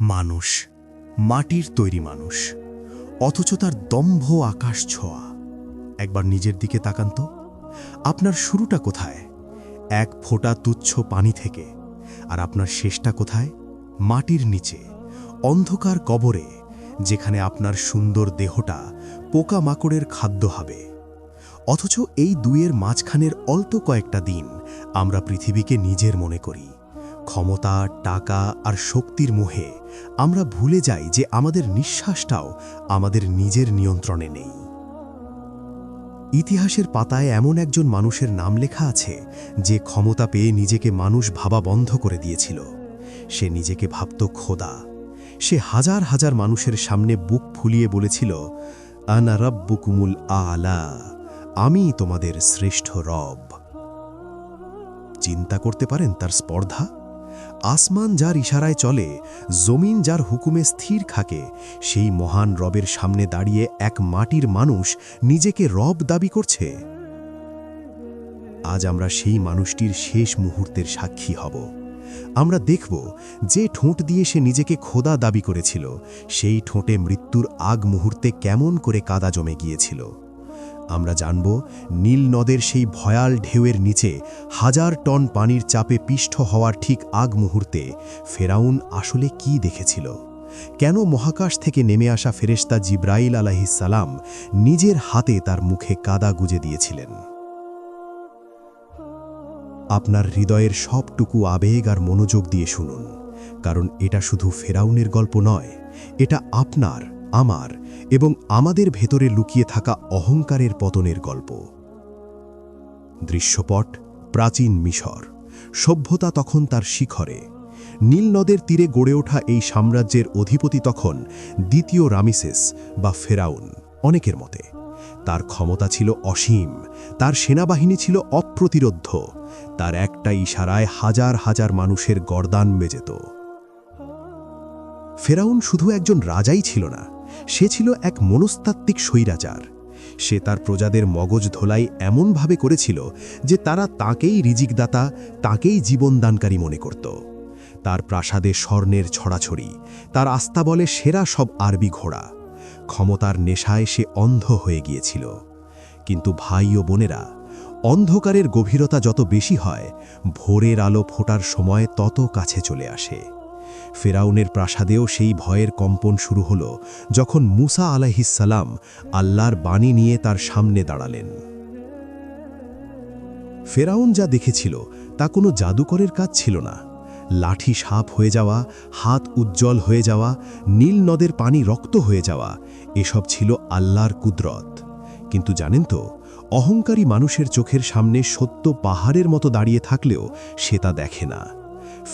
মানুষ, মাটির তৈরি মানুষ, অথচ তার দম্ভ আকাশ ছোঁয়া। একবার নিজের দিকে তাকান তো। আপনার শুরুটা কোথায়? এক ফোঁটা তুচ্ছ পানি থেকে। আর আপনার শেষটা কোথায়? মাটির নিচে, অন্ধকার কবরে, যেখানে আপনার সুন্দর দেহটা পোকামাকড়ের খাদ্য হবে। অথচ এই দুইয়ের মাঝখানের অল্প কয়েকটা দিন আমরা পৃথিবীকে নিজের মনে করি। ক্ষমতা, টাকা আর শক্তির মোহে আমরা ভুলে যাই যে আমাদের নিঃশ্বাসটাও আমাদের নিজের নিয়ন্ত্রণে নেই। ইতিহাসের পাতায় এমন একজন মানুষের নাম লেখা আছে যে ক্ষমতা পেয়ে নিজেকে মানুষ ভাবা বন্ধ করে দিয়েছিল। সে নিজেকে ভাবত খোদা। সে হাজার হাজার মানুষের সামনে বুক ফুলিয়ে বলেছিল, আনা রব্বুকুমুল আলা, আমি তোমাদের শ্রেষ্ঠ রব। চিন্তা করতে পারেন তার স্পর্ধা? আসমান যার ইশারায় চলে, জমিন যার হুকুমে স্থির থাকে, সেই মহান রবের সামনে দাঁড়িয়ে এক মাটির মানুষ নিজেকে রব দাবি করছে। আজ আমরা সেই মানুষটির শেষ মুহূর্তের সাক্ষী হব। আমরা দেখব যে ঠোঁট দিয়ে সে নিজেকে খোদা দাবি করেছিল, সেই ঠোঁটে মৃত্যুর আগ মুহূর্তে কেমন করে কাদা জমে গিয়েছিল। আমরা জানব নীল নদের সেই ভয়াল ঢেউয়ের নিচে হাজার টন পানির চাপে পিষ্ঠ হওয়ার ঠিক আগ মুহূর্তে ফেরাউন আসলে কি দেখেছিল? কেন মহাকাশ থেকে নেমে আসা ফেরেশতা জিব্রাইল আলাহিসাল্লাম নিজের হাতে তার মুখে কাদা গুজে দিয়েছিলেন? আপনার হৃদয়ের সবটুকু আবেগ আর মনোযোগ দিয়ে শুনুন, কারণ এটা শুধু ফেরাউনের গল্প নয়, এটা আপনার আমার এবং আমাদের ভেতরে লুকিয়ে থাকা অহংকারের পতনের গল্প। দৃশ্যপট, প্রাচীন মিশর। সভ্যতা তখন তার শিখরে। নীল নদের তীরে গড়ে ওঠা এই সাম্রাজ্যের অধিপতি তখন দ্বিতীয় রামিসেস বা ফেরাউন অনেকের মতে। তার ক্ষমতা ছিল অসীম, তার সেনাবাহিনী ছিল অপ্রতিরোধ্য, তার একটা ইশারায় হাজার হাজার মানুষের গর্দান বেজেত। ফেরাউন শুধু একজন রাজাই ছিল না সে ছিল এক মনস্তাত্ত্বিক স্বৈরাচার। সে তার প্রজাদের মগজ ধোলাই এমনভাবে করেছিল যে তারা তাকেই রিজিকদাতা, তাকেই জীবনদানকারী মনে করত। তার প্রাসাদে স্বর্ণের ছড়াছড়ি, তার আস্তাবলে সেরা সব আরবি ঘোড়া। ক্ষমতার নেশায় সে অন্ধ হয়ে গিয়েছিল। কিন্তু ভাই ও বোনেরা, অন্ধকারের গভীরতা যত বেশি হয়, ভোরের আলো ফোটার সময় তত কাছে চলে আসে। ফেরাউনের প্রাসাদেও সেই ভয়ের কম্পন শুরু হল যখন মুসা আলাহিসাল্লাম আল্লাহর বাণী নিয়ে তার সামনে দাঁড়ালেন। ফেরাউন যা দেখেছিল তা কোনো জাদুকরের কাজ ছিল না। লাঠি সাপ হয়ে যাওয়া, হাত উজ্জ্বল হয়ে যাওয়া, নীল নদের পানি রক্ত হয়ে যাওয়া, এসব ছিল আল্লাহর কুদরত। কিন্তু জানেন তো, অহংকারী মানুষের চোখের সামনে সত্য পাহাড়ের মতো দাঁড়িয়ে থাকলেও সে তা দেখে না।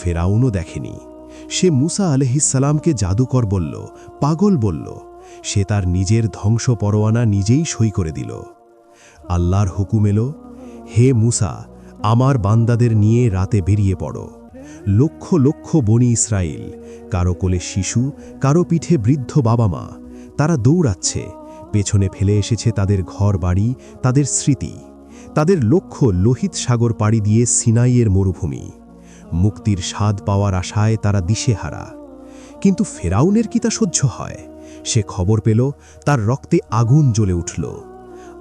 ফেরাউনও দেখেনি। সে মুসা আলহিসাল্লামকে জাদুকর বলল, পাগল বলল, সে তার নিজের ধ্বংস পরোয়ানা নিজেই সই করে দিল। আল্লাহর হুকুম এলো, হে মুসা, আমার বান্দাদের নিয়ে রাতে বেরিয়ে পড়ো। লক্ষ লক্ষ বনি ইসরায়েল কারও কোলে শিশু, কারও পিঠে বৃদ্ধ বাবা মা, তারা দৌড়াচ্ছে, পেছনে ফেলে এসেছে তাদের ঘর বাড়ি, তাদের স্মৃতি, তাদের লক্ষ্য লোহিত সাগর পাড়ি দিয়ে সিনাইয়ের মরুভূমি। মুক্তির স্বাদ পাওয়ার আশায় তারা দিশেহারা। কিন্তু ফেরাউনের কি তা সহ্য হয়? সে খবর পেল, তার রক্তে আগুন জ্বলে উঠল।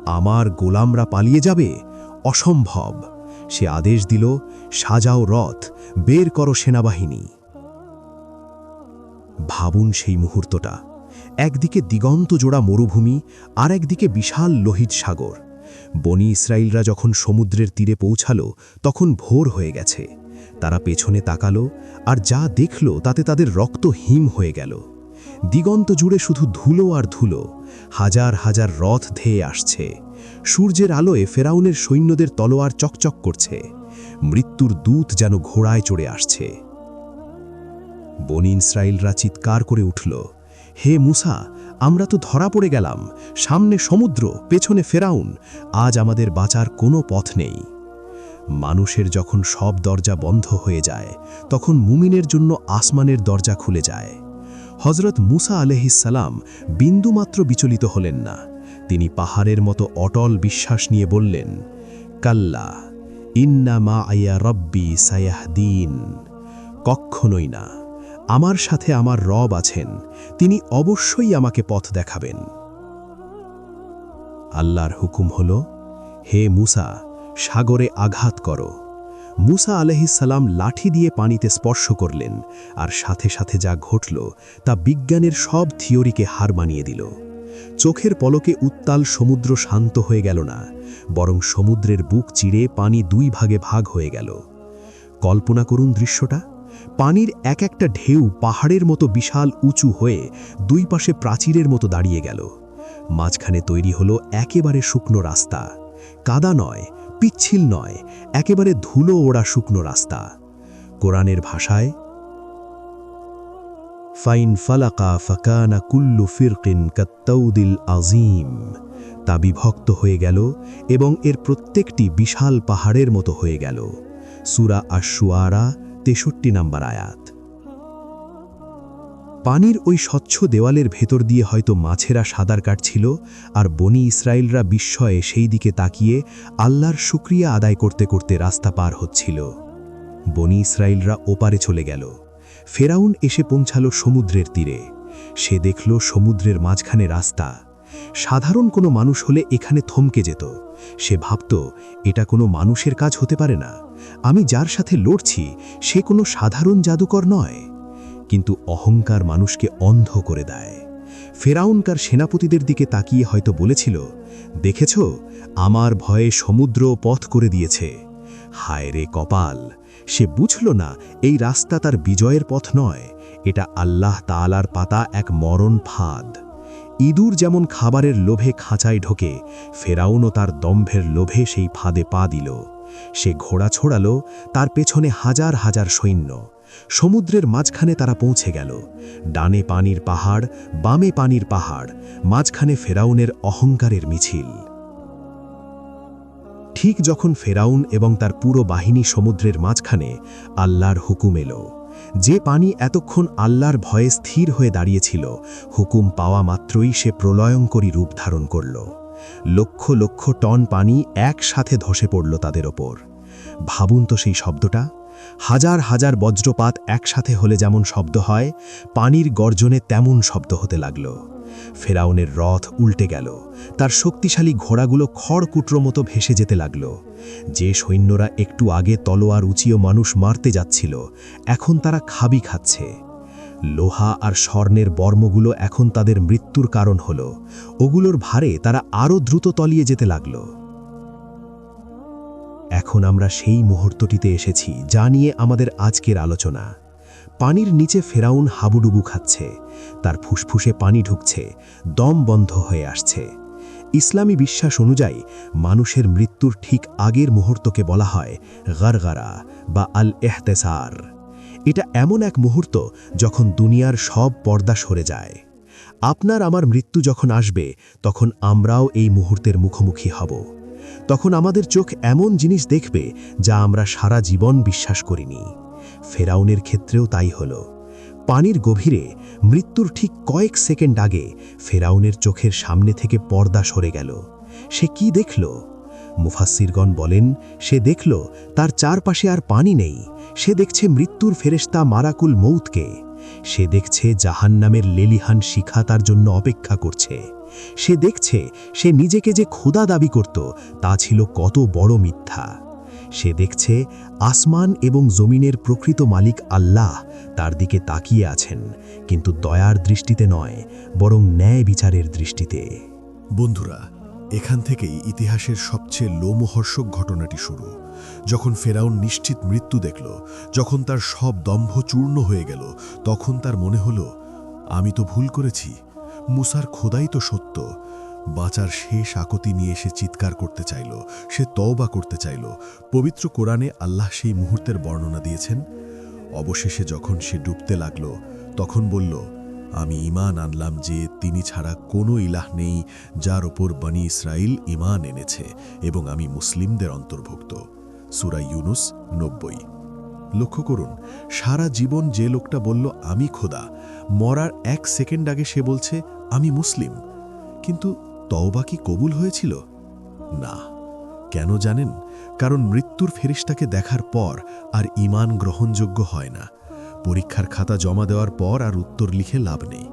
আমার গোলামরা পালিয়ে যাবে? অসম্ভব। সে আদেশ দিল, সাজাও রথ, বের করো সেনাবাহিনী। ভাবুন সেই মুহূর্তটা। একদিকে দিগন্ত জোড়া মরুভূমি, আর একদিকে বিশাল লোহিত সাগর। বনি ইসরায়েলরা যখন সমুদ্রের তীরে পৌঁছাল, তখন ভোর হয়ে গেছে। তারা পেছনে তাকালো আর যা দেখল তাতে তাদের রক্ত হিম হয়ে গেল। দিগন্ত জুড়ে শুধু ধুলো আর ধুলো, হাজার হাজার রথ ধেয়ে আসছে। সূর্যের আলোয় ফেরাউনের সৈন্যদের তলোয়ার চকচক করছে। মৃত্যুর দূত যেন ঘোড়ায় চড়ে আসছে। বনি ইসরায়েলরা চিৎকার করে উঠল, হে মুসা, আমরা তো ধরা পড়ে গেলাম। সামনে সমুদ্র, পেছনে ফেরাউন। আজ আমাদের বাঁচার কোনো পথ নেই। মানুষের যখন সব দরজা বন্ধ হয়ে যায়, তখন মুমিনের জন্য আসমানের দরজা খুলে যায়। হজরত মুসা আলহিসাল্লাম বিন্দুমাত্র বিচলিত হলেন না। তিনি পাহাড়ের মতো অটল বিশ্বাস নিয়ে বললেন, কাল্লা, ইন্না মা আয়া রব্বি সায়াহদিন। কক্ষণই না, আমার সাথে আমার রব আছেন, তিনি অবশ্যই আমাকে পথ দেখাবেন। আল্লাহর হুকুম হল, হে মুসা সাগরে আঘাত করো। মুসা আলহিসাল্লাম লাঠি দিয়ে পানিতে স্পর্শ করলেন আর সাথে সাথে যা ঘটল তা বিজ্ঞানের সব থিওরিকে হার মানিয়ে দিল। চোখের পলকে উত্তাল সমুদ্র শান্ত হয়ে গেল না, বরং সমুদ্রের বুক চিড়ে পানি দুই ভাগে ভাগ হয়ে গেল। কল্পনা করুন দৃশ্যটা, পানির এক একটা ঢেউ পাহাড়ের মতো বিশাল উঁচু হয়ে দুই পাশে প্রাচীরের মতো দাঁড়িয়ে গেল। মাঝখানে তৈরি হলো একেবারে শুকনো রাস্তা। কাদা নয় পিচ্ছিল নয়, একেবারে ধুলো ওড়া শুকনো রাস্তা। কোরআনের ভাষায়, ফাইন ফালাকা ফাকানা কুল্লু ফিরকিন কাত্তাউদিল আজিম তা বিভক্ত হয়ে গেল এবং এর প্রত্যেকটি বিশাল পাহাড়ের মতো হয়ে গেল। সুরা আশুয়ারা তেষট্টি নাম্বার আয়াত। পানির ওই স্বচ্ছ দেওয়ালের ভেতর দিয়ে হয়তো মাছেরা সাদার কাটছিল আর বনি ইসরায়েলরা বিস্ময়ে সেই দিকে তাকিয়ে আল্লাহর শুক্রিয়া আদায় করতে করতে রাস্তা পার হচ্ছিল। বনি ইসরায়েলরা ওপারে চলে গেল। ফেরাউন এসে পৌঁছালো সমুদ্রের তীরে। সে দেখল সমুদ্রের মাঝখানে রাস্তা। সাধারণ কোনো মানুষ হলে এখানে থমকে যেত। সে ভাবত, এটা কোনো মানুষের কাজ হতে পারে না। আমি যার সাথে লড়ছি, সে কোনো সাধারণ জাদুকর নয়। কিন্তু অহংকার মানুষকে অন্ধ করে দেয়। ফেরাউনকার সেনাপতিদের দিকে তাকিয়ে হয়তো বলেছিল, দেখেছ, আমার ভয়ে সমুদ্র পথ করে দিয়েছে। হায় রে কপাল, সে বুঝল না এই রাস্তা তার বিজয়ের পথ নয়, এটা আল্লাহ তালার পাতা এক মরণ ফাঁদ। ইঁদুর যেমন খাবারের লোভে খাঁচায় ঢোকে, ফেরাউনও তার দম্ভের লোভে সেই ফাঁদে পা দিল। সে ঘোড়া ছোড়াল, তার পেছনে হাজার হাজার সৈন্য। সমুদ্রের মাঝখানে তারা পৌঁছে গেল। ডানে পানির পাহাড়, বামে পানির পাহাড়, মাঝখানে ফেরাউনের অহংকারের মিছিল। ঠিক যখন ফেরাউন এবং তার পুরো বাহিনী সমুদ্রের মাঝখানে আল্লাহর হুকুম এলো, যে পানি এতক্ষণ আল্লাহর ভয়ে স্থির হয়ে দাঁড়িয়েছিল, হুকুম পাওয়া মাত্রই সে প্রলয়ঙ্করী রূপ ধারণ করল। লক্ষ লক্ষ টন পানি একসাথে ধসে পড়ল তাদের ওপর। ভাবুন তো সেই শব্দটা? হাজার হাজার বজ্রপাত একসাথে হলে যেমন শব্দ হয়, পানির গর্জনে তেমন শব্দ হতে লাগল। ফেরাউনের রথ উল্টে গেল। তার শক্তিশালী ঘোড়াগুলো খড়কুটরো মতো ভেসে যেতে লাগল। যে সৈন্যরা একটু আগে তলোয়ার উঁচিয়ে মানুষ মারতে যাচ্ছিল, এখন তারা খাবি খাচ্ছে। লোহা আর স্বর্ণের বর্মগুলো এখন তাদের মৃত্যুর কারণ হল। ওগুলোর ভারে তারা আরও দ্রুত তলিয়ে যেতে লাগল। এখন আমরা সেই মুহূর্তটিতে এসেছি যা নিয়ে আমাদের আজকের আলোচনা। পানির নিচে ফেরাউন হাবুডুবু খাচ্ছে, তার ফুসফুসে পানি ঢুকছে, দম বন্ধ হয়ে আসছে। ইসলামী বিশ্বাস অনুযায়ী, মানুষের মৃত্যুর ঠিক আগের মুহূর্তকে বলা হয় গারগারা বা আল এহতেসার এটা এমন এক মুহূর্ত যখন দুনিয়ার সব পর্দা সরে যায়। আপনার আমার মৃত্যু যখন আসবে, তখন আমরাও এই মুহূর্তের মুখোমুখি হব। তখন আমাদের চোখ এমন জিনিস দেখবে যা আমরা সারা জীবন বিশ্বাস করিনি। ফেরাউনের ক্ষেত্রেও তাই হল। পানির গভীরে মৃত্যুর ঠিক কয়েক সেকেন্ড আগে ফেরাউনের চোখের সামনে থেকে পর্দা সরে গেল। সে কি দেখল? মুফাসিরগণ বলেন, সে দেখল তার চারপাশে আর পানি নেই। সে দেখছে মৃত্যুর ফেরেস্তা মারাকুল মৌতকে সে দেখছে জাহান্নামের লেলিহান শিখা তার জন্য অপেক্ষা করছে। সে দেখছে সে নিজেকে যে ক্ষুদা দাবি করত, তা ছিল কত বড় মিথ্যা। সে দেখছে আসমান এবং জমিনের প্রকৃত মালিক আল্লাহ তার দিকে তাকিয়ে আছেন, কিন্তু দয়ার দৃষ্টিতে নয়, বরং ন্যায় বিচারের দৃষ্টিতে। বন্ধুরা, এখান থেকেই ইতিহাসের সবচেয়ে লোমহর্ষক ঘটনাটি শুরু। যখন ফেরাউন নিশ্চিত মৃত্যু দেখল, যখন তার সব দম্ভ চূর্ণ হয়ে গেল, তখন তার মনে হলো, আমি তো ভুল করেছি। মুসার খোদাই তো সত্য। বাঁচার শেষ আকতি নিয়ে সে চিৎকার করতে চাইল, সে তওবা করতে চাইল। পবিত্র কোরআনে আল্লাহ সেই মুহূর্তের বর্ণনা দিয়েছেন। অবশেষে যখন সে ডুবতে লাগল, তখন বলল, আমি ইমান আনলাম যে তিনি ছাড়া কোনো ইলাহ নেই যার ওপর বনি ইসরায়েল ইমান এনেছে এবং আমি মুসলিমদের অন্তর্ভুক্ত। সুরা ইউনুস নব্বই। লক্ষ্য করুন, সারা জীবন যে লোকটা বলল, আমি খোদা মরার এক সেকেন্ড আগে সে বলছে, আমি মুসলিম কিন্তু তওবা কি কবুল হয়েছিল? না। কেন জানেন? কারণ মৃত্যুর ফেরিস্তাকে দেখার পর আর ইমান গ্রহণযোগ্য হয় না। পরীক্ষার খাতা জমা দেওয়ার পর আর উত্তর লিখে লাভ নেই।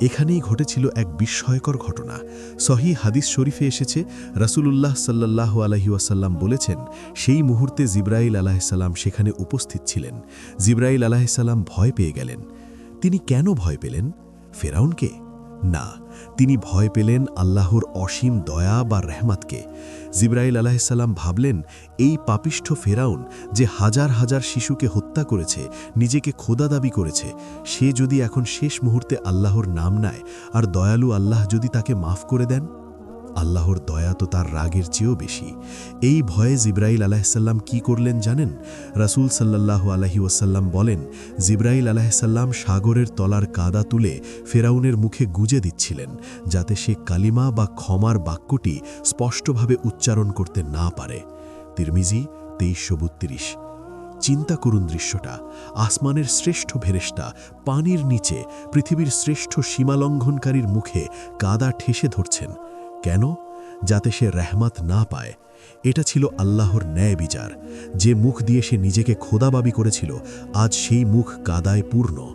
এখানেই ঘটেছিল এক বিস্ময়কর ঘটনা। সহি হাদিস শরীফে এসেছে, রাসূলুল্লাহ সাল্লাহ আলহিউসাল্লাম বলেছেন, সেই মুহূর্তে জিব্রাইল আলাহিসাল্লাম সেখানে উপস্থিত ছিলেন। জিব্রাইল আলাহিসাল্লাম ভয় পেয়ে গেলেন। তিনি কেন ভয় পেলেন? ফেরাউনকে? না তিনি ভয় পেলেন আল্লাহর অসীম দয়া বা রেহমাতকে। জিব্রাইল আলাহিসাল্লাম ভাবলেন, এই পাপিষ্ঠ ফেরাউন যে হাজার হাজার শিশুকে হত্যা করেছে, নিজেকে খোদা দাবি করেছে, সে যদি এখন শেষ মুহূর্তে আল্লাহর নাম নেয়, আর দয়ালু আল্লাহ যদি তাকে মাফ করে দেন? আল্লাহর দয়া তো তার রাগের চেয়েও বেশি। এই ভয়ে জিব্রাইল আলাহিসাল্লাম কি করলেন জানেন? রাসূল সাল্লাহ আলহি ওসাল্লাম বলেন, জিব্রাইল আলাহিসাল্লাম সাগরের তলার কাদা তুলে ফেরাউনের মুখে গুজে দিচ্ছিলেন, যাতে সে কালিমা বা ক্ষমার বাক্যটি স্পষ্টভাবে উচ্চারণ করতে না পারে। তিরমিজি তেইশশো বত্রিশ। চিন্তা করুন দৃশ্যটা, আসমানের শ্রেষ্ঠ ভেরেস্টা পানির নিচে পৃথিবীর শ্রেষ্ঠ সীমালঙ্ঘনকারীর মুখে কাদা ঠেসে ধরছেন। কেন? যাতে সে রেহমাত না পায়। এটা ছিল আল্লাহর ন্যায় বিচার। যে মুখ দিয়ে সে নিজেকে খোদাবাবি করেছিল, আজ সেই মুখ কাদায় পূর্ণ।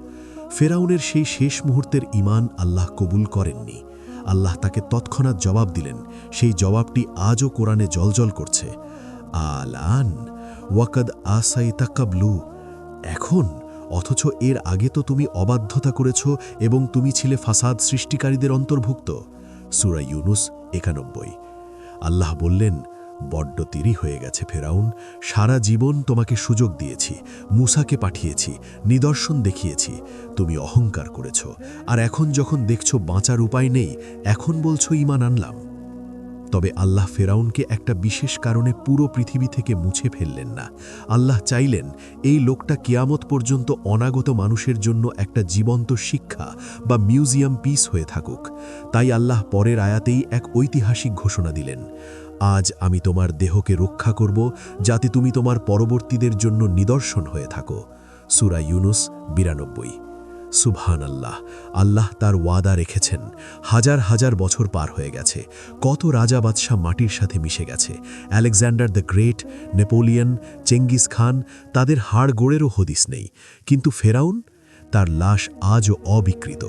ফেরাউনের সেই শেষ মুহূর্তের ইমান আল্লাহ কবুল করেননি। আল্লাহ তাকে তৎক্ষণাৎ জবাব দিলেন, সেই জবাবটি আজও কোরআনে জলজল করছে। আলান, ওয়াকাদ আসাই তাকাবলু এখন? অথচ এর আগে তো তুমি অবাধ্যতা করেছ এবং তুমি ছিলে ফাসাদ সৃষ্টিকারীদের অন্তর্ভুক্ত। সুরা ইউনুস একানব্বই। আল্লাহ বললেন, বড্ড তিরি হয়ে গেছে ফেরাউন, সারা জীবন তোমাকে সুযোগ দিয়েছি, মুসাকে পাঠিয়েছি, নিদর্শন দেখিয়েছি, তুমি অহংকার করেছ, আর এখন যখন দেখছ বাঁচার উপায় নেই, এখন বলছো ইমান আনলাম। তবে আল্লাহ ফেরাউনকে একটা বিশেষ কারণে পুরো পৃথিবী থেকে মুছে ফেললেন না। আল্লাহ চাইলেন এই লোকটা কিয়ামত পর্যন্ত অনাগত মানুষের জন্য একটা জীবন্ত শিক্ষা বা মিউজিয়াম পিস হয়ে থাকুক। তাই আল্লাহ পরের আয়াতেই এক ঐতিহাসিক ঘোষণা দিলেন, আজ আমি তোমার দেহকে রক্ষা করব যাতে তুমি তোমার পরবর্তীদের জন্য নিদর্শন হয়ে থাকো। সুরা ইউনুস বিরানব্বই। সুবহান আল্লাহ আল্লাহ তার ওয়াদা রেখেছেন। হাজার হাজার বছর পার হয়ে গেছে। কত রাজা বাদশাহ মাটির সাথে মিশে গেছে। Alexander the great, Napoleon Genghis Khan, তাদের হাড় গোড়েরও হদিস নেই। কিন্তু ফেরাউন তার লাশ আজও অবিকৃত।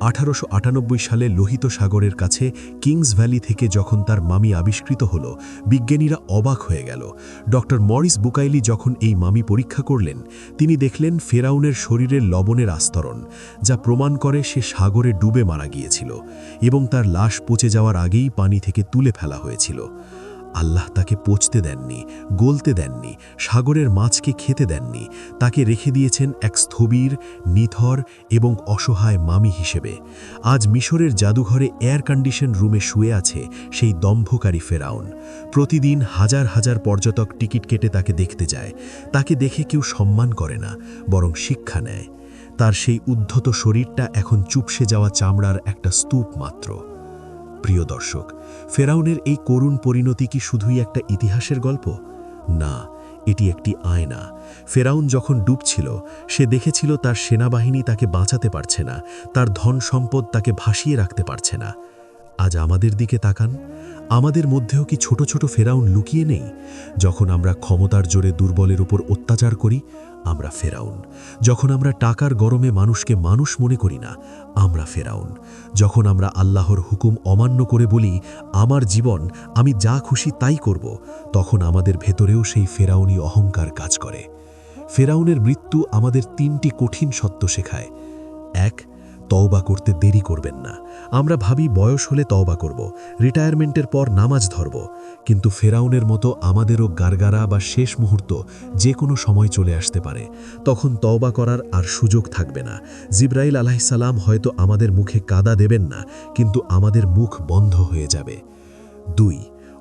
আঠারোশো আটানব্বই সালে লোহিত সাগরের কাছে কিংস ভ্যালি থেকে যখন তার মামি আবিষ্কৃত হল, বিজ্ঞানীরা অবাক হয়ে গেল। ডক্টর মরিস বুকাইলি যখন এই মামি পরীক্ষা করলেন, তিনি দেখলেন ফেরাউনের শরীরের লবণের আস্তরণ, যা প্রমাণ করে সে সাগরে ডুবে মারা গিয়েছিল এবং তার লাশ পচে যাওয়ার আগেই পানি থেকে তুলে ফেলা হয়েছিল। আল্লাহ তাকে পচতে দেননি, গলতে দেননি, সাগরের মাছকে খেতে দেননি, তাকে রেখে দিয়েছেন এক স্থবির, নিথর এবং অসহায় মামি হিসেবে। আজ মিশরের জাদুঘরে এয়ার কন্ডিশন রুমে শুয়ে আছে সেই দম্ভকারী ফেরাউন। প্রতিদিন হাজার হাজার পর্যটক টিকিট কেটে তাকে দেখতে যায়। তাকে দেখে কেউ সম্মান করে না, বরং শিক্ষা নেয়। তার সেই উদ্ধত শরীরটা এখন চুপসে যাওয়া চামড়ার একটা স্তূপ মাত্র। প্রিয় দর্শক, ফেরাউনের এই করুণ পরিণতি কি শুধুই একটা ইতিহাসের গল্প? না, এটি একটি আয়না। ফেরাউন যখন ডুবছিল, সে দেখেছিল তার সেনাবাহিনী তাকে বাঁচাতে পারছে না, তার ধন সম্পদ তাকে ভাসিয়ে রাখতে পারছে না। আজ আমাদের দিকে তাকান। আমাদের মধ্যেও কি ছোট ছোট ফেরাউন লুকিয়ে নেই? যখন আমরা ক্ষমতার জোরে দুর্বলের উপর অত্যাচার করি, আমরা ফেরাউন। যখন আমরা টাকার গরমে মানুষকে মানুষ মনে করি না, আমরা ফেরাউন। যখন আমরা আল্লাহর হুকুম অমান্য করে বলি, আমার জীবন, আমি যা খুশি তাই করব, তখন আমাদের ভেতরেও সেই ফেরাউনি অহংকার কাজ করে। ফেরাউনের মৃত্যু আমাদের তিনটি কঠিন সত্য শেখায়। এক তওবা করতে দেরি করবেন না। আমরা ভাবি বয়স হলে তওবা করব, রিটায়ারমেন্টের পর নামাজ ধরব, কিন্তু ফেরাউনের মতো আমাদেরও গারগারা বা শেষ মুহূর্ত যে কোনো সময় চলে আসতে পারে। তখন তওবা করার আর সুযোগ থাকবে না। জিব্রাইল আলাহিসাল্লাম হয়তো আমাদের মুখে কাদা দেবেন না, কিন্তু আমাদের মুখ বন্ধ হয়ে যাবে। দুই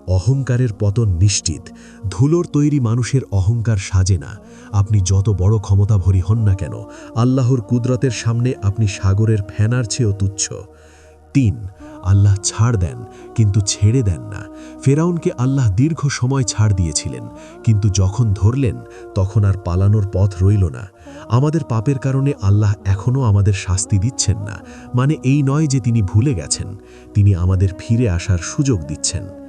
অহংকারের পতন নিশ্চিত। ধুলোর তৈরি মানুষের অহংকার সাজে না। আপনি যত বড় ক্ষমতাভরী হন না কেন, আল্লাহর কুদরতের সামনে আপনি সাগরের ফ্যানার চেয়েও তুচ্ছ। তিন, আল্লাহ ছাড় দেন, কিন্তু ছেড়ে দেন না। ফেরাউনকে আল্লাহ দীর্ঘ সময় ছাড় দিয়েছিলেন, কিন্তু যখন ধরলেন, তখন আর পালানোর পথ রইল না। আমাদের পাপের কারণে আল্লাহ এখনও আমাদের শাস্তি দিচ্ছেন না। মানে এই নয় যে তিনি ভুলে গেছেন, তিনি আমাদের ফিরে আসার সুযোগ দিচ্ছেন।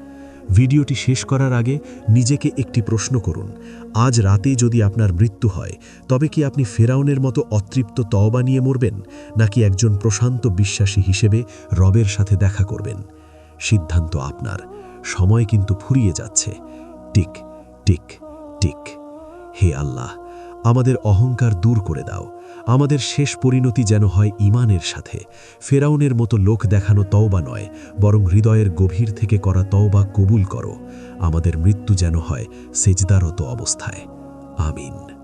ভিডিওটি শেষ করার আগে নিজেকে একটি প্রশ্ন করুন। আজ রাতে যদি আপনার মৃত্যু হয়, তবে কি আপনি ফেরাউনের মতো অতৃপ্ত তওবা নিয়ে মরবেন, নাকি একজন প্রশান্ত বিশ্বাসী হিসেবে রবের সাথে দেখা করবেন? সিদ্ধান্ত আপনার। সময় কিন্তু ফুরিয়ে যাচ্ছে। Tick tick tick. হে আল্লাহ আমাদের অহংকার দূর করে দাও। আমাদের শেষ পরিণতি যেন হয় ইমানের সাথে। ফেরাউনের মতো লোক দেখানো তওবা নয়, বরং হৃদয়ের গভীর থেকে করা তওবা কবুল করো। আমাদের মৃত্যু যেন হয় সেজদারত অবস্থায়। আমিন।